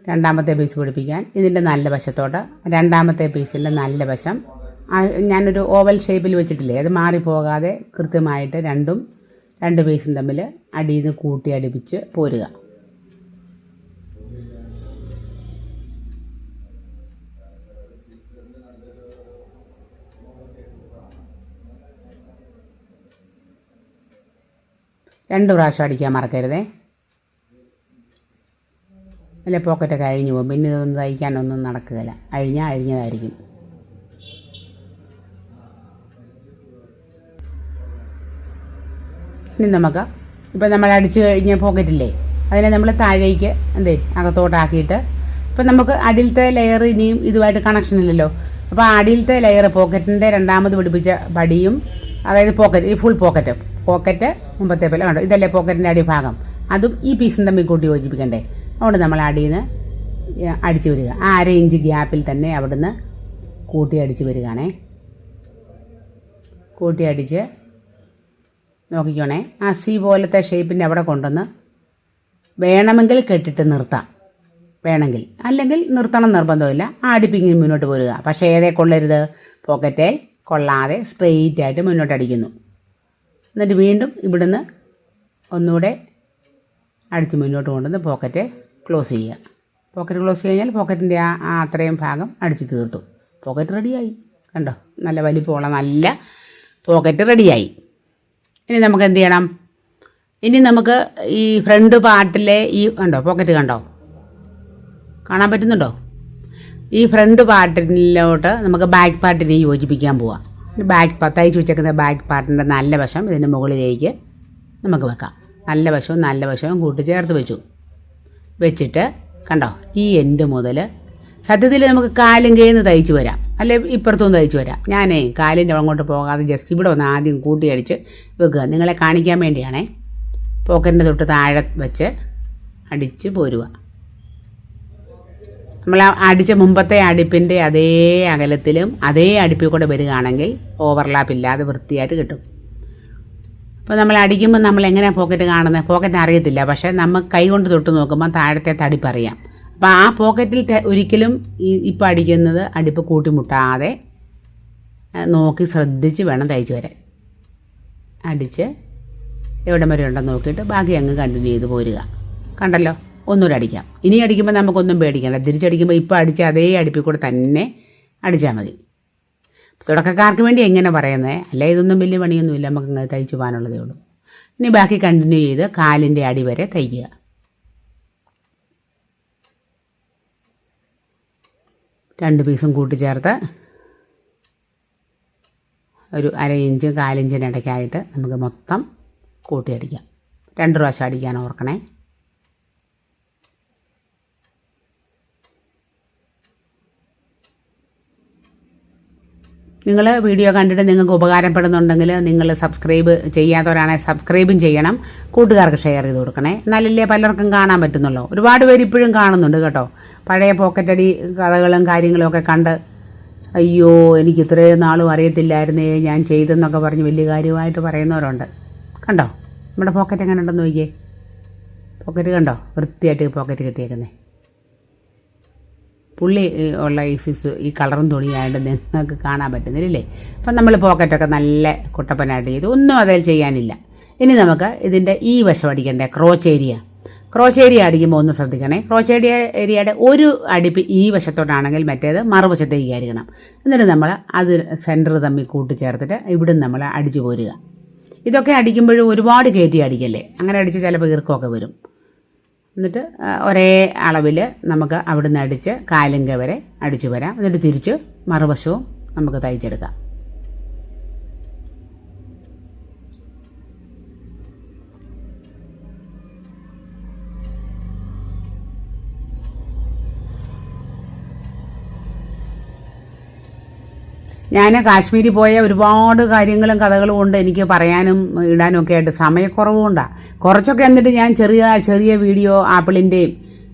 രണ്ടാമത്തെ പീസ് പിടിപ്പിക്കാൻ ഇതിന്റെ നല്ല വശത്തോട്ട് രണ്ടാമത്തെ പീസിന്റെ നല്ല വശം. ഞാനൊരു ഓവൽ ഷേപ്പിൽ വെച്ചിട്ടില്ലേ? അത് മാറിപ്പോകാതെ കൃത്യമായിട്ട് രണ്ടും രണ്ട് പീസും തമ്മിൽ അടിയിൽ നിന്ന് കൂട്ടി അടുപ്പിച്ച് പോരുക. രണ്ട് പ്രാവശ്യം അടിക്കാൻ മറക്കരുതേ. അല്ലെ പോക്കറ്റൊക്കെ അഴിഞ്ഞു പോകും. പിന്നെ ഇതൊന്നും തയ്ക്കാനൊന്നും നടക്കുകയില്ല. അഴിഞ്ഞാൽ അഴിഞ്ഞതായിരിക്കും. ഇനി നമുക്ക് ഇപ്പം നമ്മൾ അടിച്ചു കഴിഞ്ഞ പോക്കറ്റില്ലേ അതിനെ നമ്മൾ താഴേക്ക് എന്തേ? അകത്തോട്ടാക്കിയിട്ട് ഇപ്പം നമുക്ക് അടിയിലത്തെ ലെയർ ഇനിയും ഇതുമായിട്ട് കണക്ഷൻ ഇല്ലല്ലോ. അപ്പോൾ അടിയിലത്തെ ലെയർ പോക്കറ്റിന്റെ രണ്ടാമത് പിടിപ്പിച്ച പടിയും അതായത് പോക്കറ്റ് ഈ ഫുൾ പോക്കറ്റ് പോക്കറ്റ് മുമ്പത്തെ പോലെ കണ്ടോ? ഇതല്ലേ പോക്കറ്റിന്റെ അടിഭാഗം. അതും ഈ പീസും തമ്മിൽ കൂട്ടി യോജിപ്പിക്കണ്ടേ? അതുകൊണ്ട് നമ്മൾ അടിയിൽ നിന്ന് അടിച്ചു വരിക. ആ അര ഇഞ്ച് ഗ്യാപ്പിൽ തന്നെ അവിടുന്ന് കൂട്ടി അടിച്ച് വരികയാണേ. കൂട്ടി അടിച്ച് നോക്കിക്കോണേ. ആ സി പോലത്തെ ഷേപ്പിന്റെ അവിടെ കൊണ്ടുവന്ന് വേണമെങ്കിൽ കെട്ടിട്ട് നിർത്താം. വേണമെങ്കിൽ. അല്ലെങ്കിൽ നിർത്തണം നിർബന്ധമില്ല. ആ മുന്നോട്ട് പോരുക. പക്ഷേ ഏതേ കൊള്ളരുത്. പോക്കറ്റെ കൊള്ളാതെ സ്ട്രെയിറ്റ് ആയിട്ട് മുന്നോട്ട് അടിക്കുന്നു. എന്നിട്ട് വീണ്ടും ഇവിടുന്ന് ഒന്നുകൂടെ അടിച്ച് മുന്നോട്ട് കൊണ്ടുവന്ന് പോക്കറ്റ് ക്ലോസ് ചെയ്യുക. പോക്കറ്റ് ക്ലോസ് കഴിഞ്ഞാൽ പോക്കറ്റിന്റെ ആ അത്രയും ഭാഗം അടിച്ച് തീർത്തു. പോക്കറ്റ് റെഡിയായി കണ്ടോ? നല്ല വലിപ്പമുള്ള നല്ല പോക്കറ്റ് റെഡിയായി ഇനി നമുക്ക് എന്ത് ചെയ്യണം? ഇനി നമുക്ക് ഈ ഫ്രണ്ട് പാർട്ടിലെ ഈ കണ്ടോ? പോക്കറ്റ് കണ്ടോ? കാണാൻ പറ്റുന്നുണ്ടോ? ഈ ഫ്രണ്ട് പാർട്ടിലോട്ട് നമുക്ക് ബാക്ക് പാർട്ടിനെ യോജിപ്പിക്കാൻ പോവാം. ബാക്ക് പാർട്ട് തയ്ച്ച് വെച്ചേക്കുന്ന ബാക്ക് പാർട്ടിന്റെ നല്ല വശം ഇതിന്റെ മുകളിലേക്ക് നമുക്ക് വെക്കാം. നല്ല വശവും നല്ല വശവും കൂട്ടി ചേർത്ത് വെച്ചു. വെച്ചിട്ട് കണ്ടോ? ഈ എൻഡ് മുതൽ സത്യത്തിൽ നമുക്ക് കാലും കീഴ്ന്ന് തയ്ച്ചു വരാം. അല്ലെ ഇപ്പുറത്തുനിന്ന് തയ്ച്ചു വരാം. ഞാനേ കാലിന്റെ അങ്ങോട്ട് പോകാതെ ജസ്റ്റ് ഇവിടെ ഒന്ന് ആദ്യം കൂട്ടിയടിച്ച് വെക്കുക. നിങ്ങളെ കാണിക്കാൻ വേണ്ടിയാണേ. പോക്കറ്റിന്റെ തൊട്ട് താഴെ വെച്ച് അടിച്ച് പോരുക. നമ്മൾ അടിച്ച മുമ്പത്തെ അടുപ്പിന്റെ അതേ അകലത്തിലും അതേ അടുപ്പിൽ കൂടെ വരികയാണെങ്കിൽ ഓവർലാപ്പ് ഇല്ലാതെ വൃത്തിയായിട്ട് കിട്ടും. അപ്പോൾ നമ്മൾ അടിക്കുമ്പോൾ നമ്മൾ എങ്ങനെയാണ് പോക്കറ്റ് കാണുന്നത് പോക്കറ്റ് അറിയത്തില്ല. പക്ഷേ നമ്മൾ കൈ കൊണ്ട് തൊട്ട് നോക്കുമ്പോൾ താഴത്തെ തടിപ്പ് അറിയാം. അപ്പോൾ ആ പോക്കറ്റിൽ ഒരിക്കലും ഇപ്പോൾ ഇപ്പം അടിക്കുന്നത് അടുപ്പ് കൂട്ടിമുട്ടാതെ നോക്കി ശ്രദ്ധിച്ച് വേണം തയ്ച്ച് വരാൻ. അടിച്ച് എവിടം വരെ ഉണ്ടെന്ന് നോക്കിയിട്ട് ബാക്കി അങ്ങ് കണ്ടിന്യൂ ചെയ്ത് പോരുക. കണ്ടല്ലോ? ഒന്നുകൂടെ അടിക്കാം. ഇനി അടിക്കുമ്പോൾ നമുക്കൊന്നും പേടിക്കണ്ട. തിരിച്ചടിക്കുമ്പോൾ ഇപ്പോൾ അടിച്ച അതേ അടുപ്പിൽ കൂടെ തന്നെ അടിച്ചാൽ മതി. തുടക്കക്കാർക്ക് വേണ്ടി എങ്ങനെ പറയുന്നത് അല്ല ഇതൊന്നും വലിയ പണിയൊന്നുമില്ല നമുക്ക് ഇങ്ങനെ തയ്ച്ചു പോകാനുള്ളതേ ഉള്ളൂ. ഇനി ബാക്കി കണ്ടിന്യൂ ചെയ്ത് കാലിന്റെ അടി വരെ തയ്ക്കുക. രണ്ട് പീസും കൂട്ടിച്ചേർത്ത് ഒരു അര ഇഞ്ച് കാലിഞ്ചിന് ഇടയ്ക്കായിട്ട് നമുക്ക് മൊത്തം കൂട്ടിയടിക്കാം രണ്ട് പ്രാവശ്യം അടിക്കാൻ ഓർക്കണേ. നിങ്ങൾ വീഡിയോ കണ്ടിട്ട് നിങ്ങൾക്ക് ഉപകാരപ്പെടുന്നുണ്ടെങ്കിൽ നിങ്ങൾ സബ്സ്ക്രൈബ് ചെയ്യാത്തവരാണെങ്കിൽ സബ്സ്ക്രൈബും ചെയ്യണം. കൂട്ടുകാർക്ക് ഷെയർ ചെയ്ത് കൊടുക്കണേ. എന്നാലല്ലേ പലർക്കും കാണാൻ പറ്റുന്നുള്ളൂ. ഒരുപാട് പേര് ഇപ്പോഴും കാണുന്നുണ്ട് കേട്ടോ. പഴയ പോക്കറ്റടി കഥകളും കാര്യങ്ങളും ഒക്കെ കണ്ട് അയ്യോ എനിക്ക് ഇത്രയും നാളും അറിയത്തില്ലായിരുന്നേ. ഞാൻ ചെയ്തെന്നൊക്കെ പറഞ്ഞ് വലിയ കാര്യമായിട്ട് പറയുന്നവരുണ്ട്. കണ്ടോ? നമ്മുടെ പോക്കറ്റ് എങ്ങനെ ഉണ്ടെന്ന് നോക്കിയേ. പോക്കറ്റ് കണ്ടോ? വൃത്തിയായിട്ട് പോക്കറ്റ് കിട്ടിയേക്കുന്നേ. പുള്ളി ഉള്ള ഈ ഈ കളറും തുണിയായിട്ട് നിങ്ങൾക്ക് കാണാൻ പറ്റുന്നില്ലേ അപ്പം നമ്മൾ പോക്കറ്റൊക്കെ നല്ല കുട്ടപ്പനായിട്ട് ചെയ്തു. ഒന്നും അതിൽ ചെയ്യാനില്ല. ഇനി നമുക്ക് ഇതിന്റെ ഈ വശം അടിക്കണ്ടേ? ക്രോച്ച് ഏരിയ ക്രോച്ച് ഏരിയ അടിക്കുമ്പോൾ ഒന്ന് ശ്രദ്ധിക്കണേ. ക്രോച്ച് ഏരിയ ഏരിയയുടെ ഒരു അടിപ്പ് ഈ വശത്തോട്ടാണെങ്കിൽ മറ്റേത് മറുവശത്തേക്ക് ആയിരിക്കണം എന്നിട്ട് നമ്മൾ അത് സെന്റർ തമ്മിൽ കൂട്ടിച്ചേർത്തിട്ട് ഇവിടുന്ന് നമ്മൾ അടിച്ചു പോരുക. ഇതൊക്കെ അടിക്കുമ്പോഴും ഒരുപാട് കയറ്റി അടിക്കല്ലേ? അങ്ങനെ അടിച്ച് ചിലപ്പോൾ ഈർക്കമൊക്കെ വരും. എന്നിട്ട് ഒരേ അളവിൽ നമുക്ക് അവിടുന്ന് അടിച്ച് കാലിങ്ക വരെ അടിച്ചു വരാം. എന്നിട്ട് തിരിച്ച് മറുവശവും നമുക്ക് തയ്ച്ചെടുക്കാം. ഞാൻ കാശ്മീരിൽ പോയ ഒരുപാട് കാര്യങ്ങളും കഥകളും ഉണ്ട് എനിക്ക് പറയാനും ഇടാനും ഒക്കെ ആയിട്ട്. സമയക്കുറവും കുറച്ചൊക്കെ എന്നിട്ട് ഞാൻ ചെറിയ ചെറിയ വീഡിയോ ആപ്പിളിന്റെയും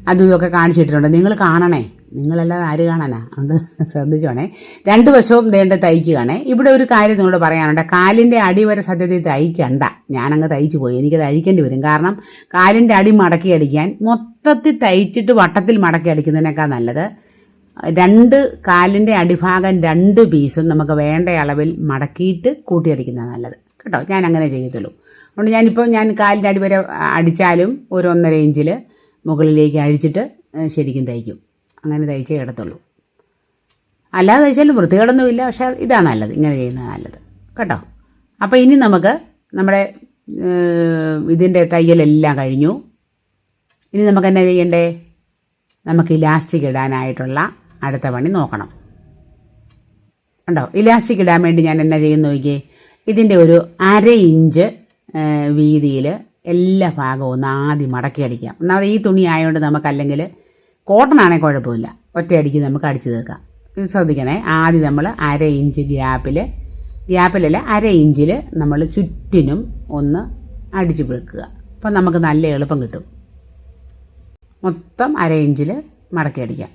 അതും ഇതൊക്കെ കാണിച്ചിട്ടുണ്ട്. നിങ്ങൾ കാണണേ. നിങ്ങളല്ലാതെ ആര് കാണാനാ? അതുകൊണ്ട് ശ്രദ്ധിച്ചോണേ. രണ്ട് വശവും ദേണ്ട തയ്ക്കുകയാണേ. ഇവിടെ ഒരു കാര്യം നിങ്ങളോട് പറയാനുണ്ട്. കാലിന്റെ അടി വരെ സത്യത്തിൽ തയ്ക്കണ്ട. ഞാനങ്ങ് തയ്ച്ചു പോയി. എനിക്ക് അഴിക്കേണ്ടി വരും. കാരണം കാലിന്റെ അടി മടക്കി അടിക്കാൻ മൊത്തത്തിൽ തയ്ച്ചിട്ട് വട്ടത്തിൽ മടക്കി അടിക്കുന്നതിനേക്കാൾ നല്ലത് രണ്ട് കാലിന്റെ അടിഭാഗം രണ്ട് പീസും നമുക്ക് വേണ്ട അളവിൽ മടക്കിയിട്ട് കൂട്ടിയടിക്കുന്നതാണ് നല്ലത്. കേട്ടോ? ഞാൻ അങ്ങനെ ചെയ്യത്തുള്ളൂ. അതുകൊണ്ട് ഞാനിപ്പോൾ ഞാൻ കാലിന്റെ അടി വരെ അടിച്ചാലും ഒരു ഒന്നര ഇഞ്ചിൽ മുകളിലേക്ക് അഴിച്ചിട്ട് ശരിക്കും തയ്ക്കും. അങ്ങനെ തയ്ച്ചേ ഇടത്തുള്ളൂ. അല്ലാതെ തയ്ച്ചാലും വൃത്തികേടൊന്നുമില്ല പക്ഷേ ഇതാണ് നല്ലത്. ഇങ്ങനെ ചെയ്യുന്നത് നല്ലത്. കേട്ടോ? അപ്പോൾ ഇനി നമുക്ക് നമ്മുടെ ഇതിന്റെ തയ്യലെല്ലാം കഴിഞ്ഞു. ഇനി നമുക്ക് എന്നാ ചെയ്യണ്ടേ? നമുക്ക് ഇലാസ്റ്റിക് ഇടാനായിട്ടുള്ള അടുത്ത പണി നോക്കണം. ഉണ്ടോ ഇലാസ്റ്റിക് ഇടാൻ വേണ്ടി ഞാൻ എന്നാ ചെയ്യുന്നു നോക്കിയേ? ഇതിന്റെ ഒരു അര ഇഞ്ച് വീതിയിൽ എല്ലാ ഭാഗവും ഒന്ന് ആദ്യം മടക്കി അടിക്കാം. ഒന്നാമത് ഈ തുണി ആയതുകൊണ്ട് നമുക്കല്ലെങ്കിൽ കോട്ടൺ ആണെങ്കിൽ കുഴപ്പമില്ല. ഒറ്റയടിക്ക് നമുക്ക് അടിച്ച് തീർക്കാം. ശ്രദ്ധിക്കണേ. ആദ്യം നമ്മൾ അര ഇഞ്ച് ഗ്യാപ്പിൽ ഗ്യാപ്പിലല്ല അര ഇഞ്ചിൽ നമ്മൾ ചുറ്റിനും ഒന്ന് അടിച്ചു വെക്കുക. അപ്പം നമുക്ക് നല്ല എളുപ്പം കിട്ടും. മൊത്തം അര ഇഞ്ചിൽ മടക്കി അടിക്കാം.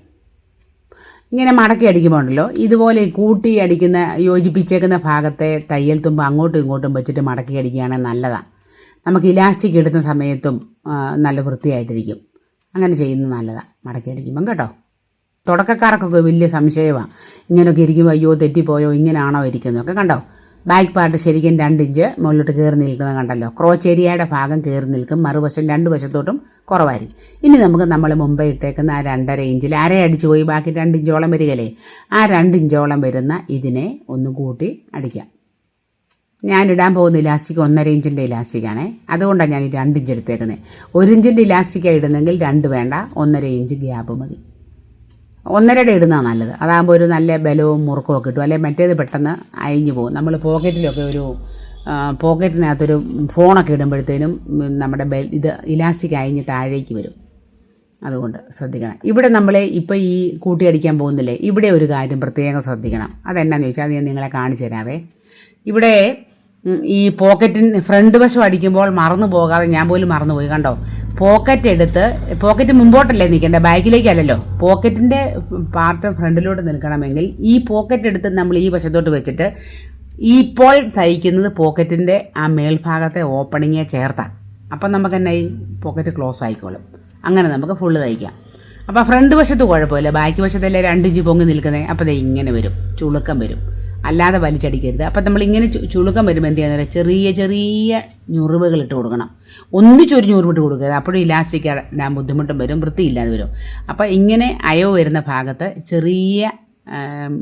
ഇങ്ങനെ മടക്കി അടിക്കുമ്പോൾ ഉണ്ടല്ലോ ഇതുപോലെ കൂട്ടി അടിക്കുന്ന യോജിപ്പിച്ചേക്കുന്ന ഭാഗത്തെ തയ്യൽ തുമ്പ് അങ്ങോട്ടും ഇങ്ങോട്ടും വെച്ചിട്ട് മടക്കി അടിക്കുകയാണെങ്കിൽ നല്ലതാണ് നമുക്ക് ഇലാസ്റ്റിക് എടുത്ത സമയത്തും നല്ല വൃത്തിയായിട്ടിരിക്കും. അങ്ങനെ ചെയ്യുന്നത് നല്ലതാണ് മടക്കി അടിക്കുമ്പം കേട്ടോ. തുടക്കക്കാർക്കൊക്കെ വലിയ സംശയമാണ് ഇങ്ങനെയൊക്കെ ഇരിക്കുമ്പോൾ അയ്യോ തെറ്റിപ്പോയോ ഇങ്ങനെയാണോ ഇരിക്കുന്നതൊക്കെ കണ്ടോ? ബാക്ക് പാർട്ട് ശരിക്കും രണ്ട് ഇഞ്ച് മുകളിലോട്ട് കയറി നിൽക്കുന്നത് കണ്ടല്ലോ. ക്രോച്ച് ഏരിയയുടെ ഭാഗം കയറി നിൽക്കും. മറുവശം രണ്ട് വശത്തോട്ടും കുറവായിരിക്കും. ഇനി നമുക്ക് നമ്മൾ മുമ്പേ ഇട്ടേക്കുന്ന ആ രണ്ടര ഇഞ്ചിൽ അര അടിച്ചു പോയി ബാക്കി രണ്ട് ഇഞ്ചോളം വരികയല്ലേ? ആ രണ്ട് ഇഞ്ചോളം വരുന്ന ഇതിനെ ഒന്ന് കൂട്ടി അടിക്കാം. ഞാനിടാൻ പോകുന്ന ഇലാസ്റ്റിക് ഒന്നര ഇഞ്ചിന്റെ ഇലാസ്റ്റിക്കാണേ അതുകൊണ്ടാണ് ഞാൻ ഈ രണ്ട് ഇഞ്ച് എടുത്തേക്കുന്നത് ഒരു ഇഞ്ചിന്റെ ഇലാസ്റ്റിക്കാണ് ഇടുന്നെങ്കിൽ രണ്ട് വേണ്ട ഒന്നര ഇഞ്ച് ഗ്യാപ്പ് മതി. ഒന്നരയുടെ ഇടുന്നതാണ് നല്ലത്. അതാകുമ്പോൾ ഒരു നല്ല ബലവും മുറുക്കവും ഒക്കെ കിട്ടും. അല്ലെങ്കിൽ മറ്റേത് പെട്ടെന്ന് അയഞ്ഞു പോകും. നമ്മൾ പോക്കറ്റിലൊക്കെ ഒരു പോക്കറ്റിനകത്തൊരു ഫോണൊക്കെ ഇടുമ്പോഴത്തേനും നമ്മുടെ ബെൽ ഇത് ഇലാസ്റ്റിക് അയഞ്ഞ് താഴേക്ക് വരും. അതുകൊണ്ട് ശ്രദ്ധിക്കണം. ഇവിടെ നമ്മൾ ഇപ്പോൾ ഈ കൂട്ടിയടിക്കാൻ പോകുന്നില്ലേ? ഇവിടെ ഒരു കാര്യം പ്രത്യേകം ശ്രദ്ധിക്കണം. അതെന്നാന്ന് ചോദിച്ചാൽ അത് ഞാൻ നിങ്ങളെ കാണിച്ചു തരാവേ. ഇവിടെ ഈ പോക്കറ്റിന് ഫ്രണ്ട് വശം അടിക്കുമ്പോൾ മറന്നു പോകാതെ ഞാൻ പോലും മറന്നുപോയി കണ്ടോ? പോക്കറ്റ് എടുത്ത് പോക്കറ്റ് മുമ്പോട്ടല്ലേ നിൽക്കേണ്ടത് ബാക്കിലേക്കല്ലല്ലോ? പോക്കറ്റിന്റെ പാർട്ട് ഫ്രണ്ടിലോട്ട് നിൽക്കണമെങ്കിൽ ഈ പോക്കറ്റ് എടുത്ത് നമ്മൾ ഈ വശത്തോട്ട് വെച്ചിട്ട് ഇപ്പോൾ തയ്ക്കുന്നത് പോക്കറ്റിന്റെ ആ മേൽഭാഗത്തെ ഓപ്പണിങ്ങെ ചേർത്താണ് അപ്പം നമുക്ക് തന്നെ ഈ പോക്കറ്റ് ക്ലോസ് ആയിക്കോളും. അങ്ങനെ നമുക്ക് ഫുള്ള് തയ്ക്കാം. അപ്പോൾ ഫ്രണ്ട് വശത്ത് കുഴപ്പമില്ല. ബാക്കി വശത്തല്ലേ രണ്ടിഞ്ച് പൊങ്ങി നിൽക്കുന്നത് അപ്പോൾ ഇങ്ങനെ വരും. ചുളുക്കം വരും. അല്ലാതെ വലിച്ചടിക്കരുത്. അപ്പം നമ്മൾ ഇങ്ങനെ ചുളുക്കം വരുമ്പോൾ എന്ത് ചെയ്യാന്ന് ചെറിയ ചെറിയ ഞുറിവുകൾ ഇട്ട് കൊടുക്കണം. ഒന്നിച്ചൊരു ഞുറിവിട്ട് കൊടുക്കരുത്. അപ്പോഴും ഇലാസ്റ്റിക് ഇടാൻ ബുദ്ധിമുട്ടും വരും വൃത്തിയില്ലാതെ വരും. അപ്പോൾ ഇങ്ങനെ അയവ് വരുന്ന ഭാഗത്ത് ചെറിയ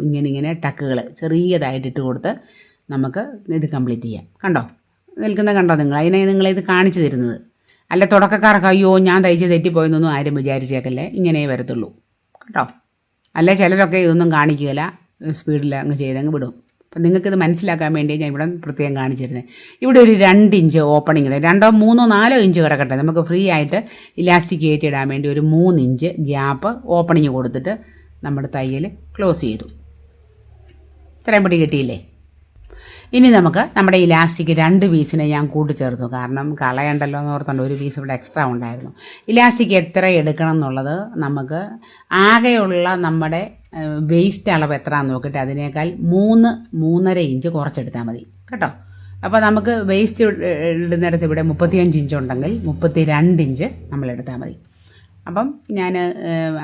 ഇങ്ങനെ ഇങ്ങനെ ടക്കുകൾ ചെറിയതായിട്ട് ഇട്ട് കൊടുത്ത് നമുക്ക് ഇത് കംപ്ലീറ്റ് ചെയ്യാം. കണ്ടോ? നിൽക്കുന്ന കണ്ടോ നിങ്ങൾ? അതിനെ നിങ്ങളിത് കാണിച്ചു തരുന്നത്. അല്ല തുടക്കക്കാർക്ക് അയ്യോ ഞാൻ തയ്ച്ച് തെറ്റിപ്പോയെന്നൊന്നും ആരും വിചാരിച്ചേക്കല്ലേ? ഇങ്ങനെ വരത്തുള്ളൂ. കേട്ടോ അല്ല ചിലരൊക്കെ ഇതൊന്നും കാണിക്കുകയില്ല. സ്പീഡിൽ അങ്ങ് ചെയ്തങ്ങ് വിടും. അപ്പം നിങ്ങൾക്കിത് മനസ്സിലാക്കാൻ വേണ്ടി ഞാൻ ഇവിടെ പ്രത്യേകം കാണിച്ചിരുന്നത് ഇവിടെ ഒരു രണ്ട് ഇഞ്ച് ഓപ്പണിംഗ് ഇടാം. രണ്ടോ മൂന്നോ നാലോ ഇഞ്ച് കിടക്കട്ടെ. നമുക്ക് ഫ്രീ ആയിട്ട് ഇലാസ്റ്റിക് കയറ്റി ഇടാൻ വേണ്ടി ഒരു മൂന്ന് ഇഞ്ച് ഗ്യാപ്പ് ഓപ്പണിങ് കൊടുത്തിട്ട് നമ്മുടെ തയ്യൽ ക്ലോസ് ചെയ്തു. ഇത്രയും പിടി കിട്ടിയില്ലേ? ഇനി നമുക്ക് നമ്മുടെ ഇലാസ്റ്റിക് രണ്ട് പീസിനെ ഞാൻ കൂട്ടിച്ചേർത്തു. കാരണം കളയണ്ടല്ലോ എന്ന് ഓർത്തുകൊണ്ട് ഒരു പീസ് ഇവിടെ എക്സ്ട്രാ ഉണ്ടായിരുന്നു. ഇലാസ്റ്റിക് എത്ര എടുക്കണം എന്നുള്ളത് നമുക്ക് ആകെയുള്ള നമ്മുടെ വേസ്റ്റ് അളവ് എത്ര നോക്കിയിട്ട് അതിനേക്കാൾ മൂന്ന് മൂന്നര ഇഞ്ച് കുറച്ചെടുത്താൽ മതി. കേട്ടോ? അപ്പോൾ നമുക്ക് വേസ്റ്റ് ഇടുന്നിടത്ത് ഇവിടെ മുപ്പത്തിയഞ്ച് ഇഞ്ച് ഉണ്ടെങ്കിൽ മുപ്പത്തി രണ്ട് ഇഞ്ച് നമ്മൾ എടുത്താൽ മതി. അപ്പം ഞാൻ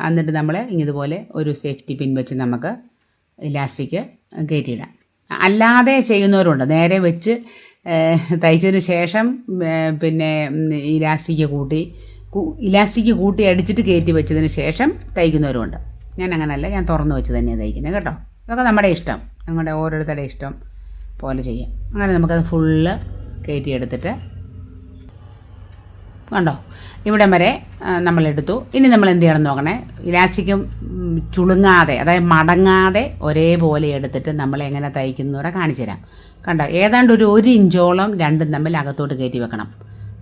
എന്നിട്ട് നമ്മൾ ഇതുപോലെ ഒരു സേഫ്റ്റി പിൻ വെച്ച് നമുക്ക് ഇലാസ്റ്റിക് കയറ്റിയിടാം. അല്ലാതെ ചെയ്യുന്നവരുണ്ട്. നേരെ വെച്ച് തയ്ച്ചതിന് ശേഷം പിന്നെ ഇലാസ്റ്റിക് കൂട്ടി ഇലാസ്റ്റിക് കൂട്ടി അടിച്ചിട്ട് കയറ്റി വെച്ചതിന് ശേഷം തയ്ക്കുന്നവരുമുണ്ട് ഞാൻ അങ്ങനല്ല ഞാൻ തുറന്ന് വെച്ച് തന്നെ തയ്ക്കുന്നത് കേട്ടോ. ഇതൊക്കെ നമ്മുടെ ഇഷ്ടം. നിങ്ങളുടെ ഓരോരുത്തരുടെ ഇഷ്ടം പോലെ ചെയ്യാം. അങ്ങനെ നമുക്കത് ഫുള്ള് കയറ്റിയെടുത്തിട്ട് കണ്ടോ? ഇവിടെ വരെ നമ്മൾ എടുത്തു. ഇനി നമ്മൾ എന്ത് ചെയ്യണം നോക്കണേ? ഇലാസ്റ്റിക്കും ചുളുങ്ങാതെ അതായത് മടങ്ങാതെ ഒരേപോലെ എടുത്തിട്ട് നമ്മൾ എങ്ങനെ തയ്ക്കുന്നവരെ കാണിച്ചു തരാം. കണ്ടോ? ഏതാണ്ട് ഒരു ഒരു ഇഞ്ചോളം രണ്ടും തമ്മിൽ അകത്തോട്ട് കയറ്റി വെക്കണം.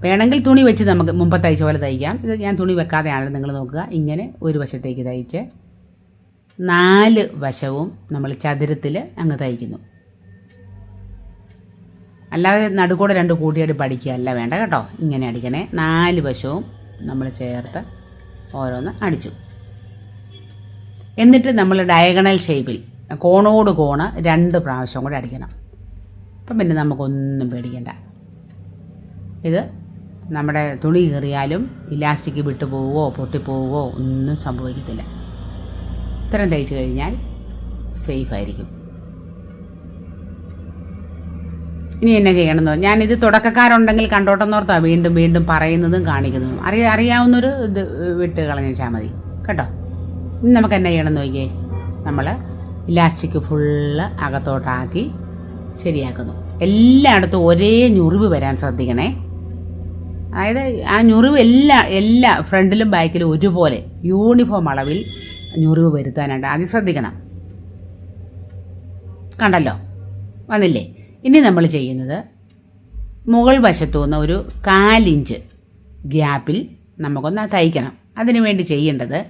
വേണമെങ്കിൽ തുണി വെച്ച് നമുക്ക് മുമ്പ് തയ്ച്ച പോലെ തയ്ക്കാം. ഇത് ഞാൻ തുണി വെക്കാതെയാണ് നിങ്ങൾ നോക്കുക. ഇങ്ങനെ ഒരു വശത്തേക്ക് തയ്ച്ച് നാല് വശവും നമ്മൾ ചതുരത്തിൽ അങ്ങ് തയ്ക്കുന്നു. അല്ലാതെ നടുക്കൂടെ രണ്ട് കൂട്ടിയായിട്ട് പഠിക്കുകയല്ല വേണ്ട കേട്ടോ. ഇങ്ങനെ അടിക്കണേ. നാല് വശവും നമ്മൾ ചേർത്ത് ഓരോന്ന് അടിച്ചു. എന്നിട്ട് നമ്മൾ ഡയഗണൽ ഷേപ്പിൽ കോണോട് കോണ് രണ്ട് പ്രാവശ്യം കൂടെ അടിക്കണം. അപ്പം പിന്നെ നമുക്കൊന്നും പേടിക്കണ്ട. ഇത് നമ്മുടെ തുണി കീറിയാലും ഇലാസ്റ്റിക് വിട്ടു പോവുകയോ പൊട്ടിപ്പോവുകയോ ഒന്നും സംഭവിക്കത്തില്ല. ഇത്രയും തയ്ച്ചു കഴിഞ്ഞാൽ സേഫ് ആയിരിക്കും ഇനി എന്നെ ചെയ്യണമെന്നോ? ഞാനിത് തുടക്കക്കാരുണ്ടെങ്കിൽ കണ്ടോട്ടെന്നോർത്താ വീണ്ടും വീണ്ടും പറയുന്നതും കാണിക്കുന്നതും. അറിയ അറിയാവുന്നൊരു ഇത് വിട്ട് കളഞ്ഞാൽ മതി. കേട്ടോ? ഇനി നമുക്ക് എന്നാ ചെയ്യണമെന്ന് നോക്കിയേ. നമ്മൾ ഇലാസ്റ്റിക് ഫുള്ള് അകത്തോട്ടാക്കി ശരിയാക്കുന്നു. എല്ലായിടത്തും ഒരേ ഞുറിവ് വരാൻ ശ്രദ്ധിക്കണേ. അതായത് ആ ഞുറിവ് എല്ലാ എല്ലാ ഫ്രണ്ടിലും ബാക്കിലും ഒരുപോലെ യൂണിഫോം അളവിൽ ഞുറിവ് വരുത്താനായിട്ട് ആദ്യം ശ്രദ്ധിക്കണം. കണ്ടല്ലോ? വന്നില്ലേ? ഇനി നമ്മൾ ചെയ്യുന്നത് മുകൾ വശത്തു നിന്ന് ഒരു കാലിഞ്ച് ഗ്യാപ്പിൽ നമുക്കൊന്ന് തയ്ക്കണം. അതിനു വേണ്ടി ചെയ്യേണ്ടത്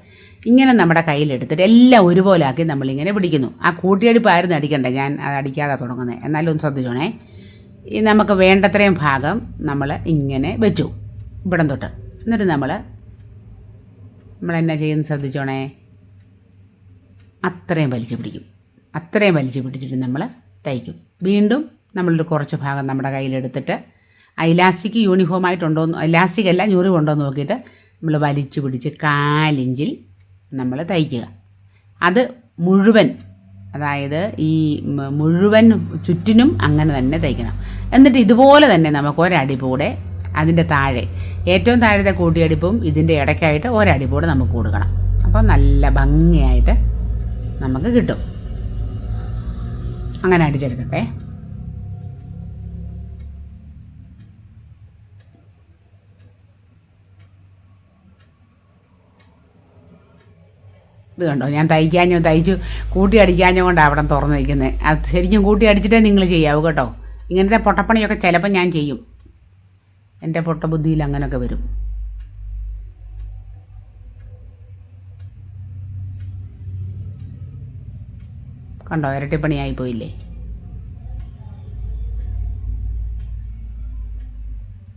ഇങ്ങനെ നമ്മുടെ കയ്യിലെടുത്തിട്ട് എല്ലാം ഒരുപോലെ ആക്കി നമ്മളിങ്ങനെ പിടിക്കുന്നു. ആ കൂട്ടിയടിപ്പായിരുന്നു അടിക്കണ്ടേ ഞാൻ അത് അടിക്കാതെ തുടങ്ങുന്നത് എന്നാലും ഒന്ന് ശ്രദ്ധിച്ചോണേ. ഈ നമുക്ക് വേണ്ടത്രയും ഭാഗം നമ്മൾ ഇങ്ങനെ വെച്ചു. ഇവിടം തൊട്ട്. എന്നിട്ട് നമ്മൾ നമ്മൾ എന്നാ ചെയ്യുന്നത്? ശ്രദ്ധിച്ചോണേ. അത്രയും വലിച്ചു പിടിക്കും. അത്രയും വലിച്ചു പിടിച്ചിട്ട് നമ്മൾ തയ്ക്കും. വീണ്ടും നമ്മളൊരു കുറച്ച് ഭാഗം നമ്മുടെ കയ്യിലെടുത്തിട്ട് ആ ഇലാസ്റ്റിക് യൂണിഫോം ആയിട്ടുണ്ടോ ഇലാസ്റ്റിക് അല്ല ഞുറിവുണ്ടോ എന്ന് നോക്കിയിട്ട് നമ്മൾ വലിച്ചു പിടിച്ച് കാലിഞ്ചിൽ നമ്മൾ തയ്ക്കുക. അത് മുഴുവൻ അതായത് ഈ മുഴുവൻ ചുറ്റിനും അങ്ങനെ തന്നെ തയ്ക്കണം. എന്നിട്ട് ഇതുപോലെ തന്നെ നമുക്ക് ഒരടിപ്പൂടെ അതിന്റെ താഴെ ഏറ്റവും താഴത്തെ കൂട്ടിയടിപ്പും ഇതിന്റെ ഇടയ്ക്കായിട്ട് ഒരടിപ്പൂടെ നമുക്ക് കൊടുക്കണം. അപ്പോൾ നല്ല ഭംഗിയായിട്ട് നമുക്ക് കിട്ടും. അങ്ങനെ അടിച്ചെടുക്കട്ടെ. ഇത് കണ്ടോ? ഞാൻ തയ്ക്കാഞ്ഞോ തയ്ച്ചു. കൂട്ടി അടിക്കാഞ്ഞോ കൊണ്ടാണ് അവിടെ തുറന്ന് നിൽക്കുന്നത് അത് ശരിക്കും കൂട്ടി അടിച്ചിട്ടേ നിങ്ങൾ ചെയ്യാവൂ കേട്ടോ. ഇങ്ങനത്തെ പൊട്ടപ്പണിയൊക്കെ ചിലപ്പോൾ ഞാൻ ചെയ്യും. എന്റെ പൊട്ടബുദ്ധിയിൽ അങ്ങനെയൊക്കെ വരും. കണ്ടോ ഇരട്ടിപ്പണിയായി പോയില്ലേ?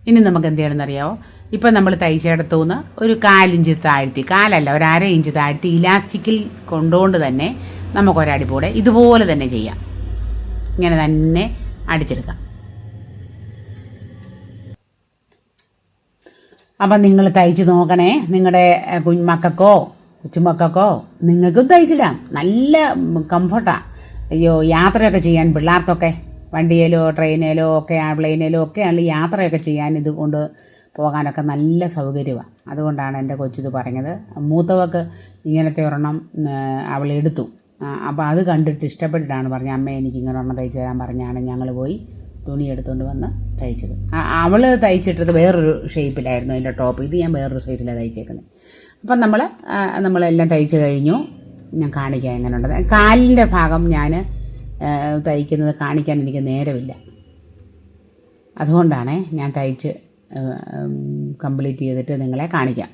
ഇനി നമുക്ക് എന്ത് ചെയ്യണമെന്നറിയാമോ ഇപ്പം നമ്മൾ തയ്ച്ചെടുത്തു നിന്ന് ഒരു കാലിഞ്ച് താഴ്ത്തി കാലല്ല ഒരു അര ഇഞ്ച് താഴ്ത്തി ഇലാസ്റ്റിക്കിൽ കൊണ്ടുകൊണ്ട് തന്നെ നമുക്കൊരടിപ്പൂടെ ഇതുപോലെ തന്നെ ചെയ്യാം. ഇങ്ങനെ തന്നെ അടിച്ചെടുക്കാം. അപ്പം നിങ്ങൾ തയ്ച്ച് നോക്കണേ നിങ്ങളുടെ കുഞ്ഞുമക്കൾക്കോ കൊച്ചുമക്കൾക്കോ നിങ്ങൾക്കും തയ്ച്ചിടാം. നല്ല കംഫർട്ടാണ് അയ്യോ യാത്രയൊക്കെ ചെയ്യാൻ പിള്ളേർക്കൊക്കെ വണ്ടിയിലോ ട്രെയിനിലോ ഒക്കെ പ്ലെയിനിലോ ഒക്കെ ആണെങ്കിൽ യാത്രയൊക്കെ ചെയ്യാൻ ഇതുകൊണ്ട് പോകാനൊക്കെ നല്ല സൗകര്യമാണ് അതുകൊണ്ടാണ് എന്റെ കൊച്ചിത് പറഞ്ഞത്. മൂത്തവക്ക് ഇങ്ങനത്തെ ഒരെണ്ണം അവൾ എടുത്തു. അപ്പോൾ അത് കണ്ടിട്ട് ഇഷ്ടപ്പെട്ടിട്ടാണ് പറഞ്ഞത് അമ്മ എനിക്ക് ഇങ്ങനെ ഒരെണ്ണം തയ്ച്ചു തരാൻ പറഞ്ഞാണ് ഞങ്ങൾ പോയി തുണി എടുത്തുകൊണ്ട് വന്ന് തയ്ച്ചത്. അവൾ തയ്ച്ചിട്ടത് വേറൊരു ഷേപ്പിലായിരുന്നു അതിന്റെ ടോപ്പ്. ഇത് ഞാൻ വേറൊരു ഷേപ്പിലാണ് തയ്ച്ചേക്കുന്നത് അപ്പം നമ്മൾ നമ്മളെല്ലാം തയ്ച്ച് കഴിഞ്ഞു. ഞാൻ കാണിക്കാം എങ്ങനെയുണ്ടെന്ന്. കാലിന്റെ ഭാഗം ഞാൻ തയ്ക്കുന്നത് കാണിക്കാൻ എനിക്ക് നേരമില്ല. അതുകൊണ്ടാണ് ഞാൻ തയ്ച്ച് കംപ്ലീറ്റ് ചെയ്തിട്ട് നിങ്ങളെ കാണിക്കാം.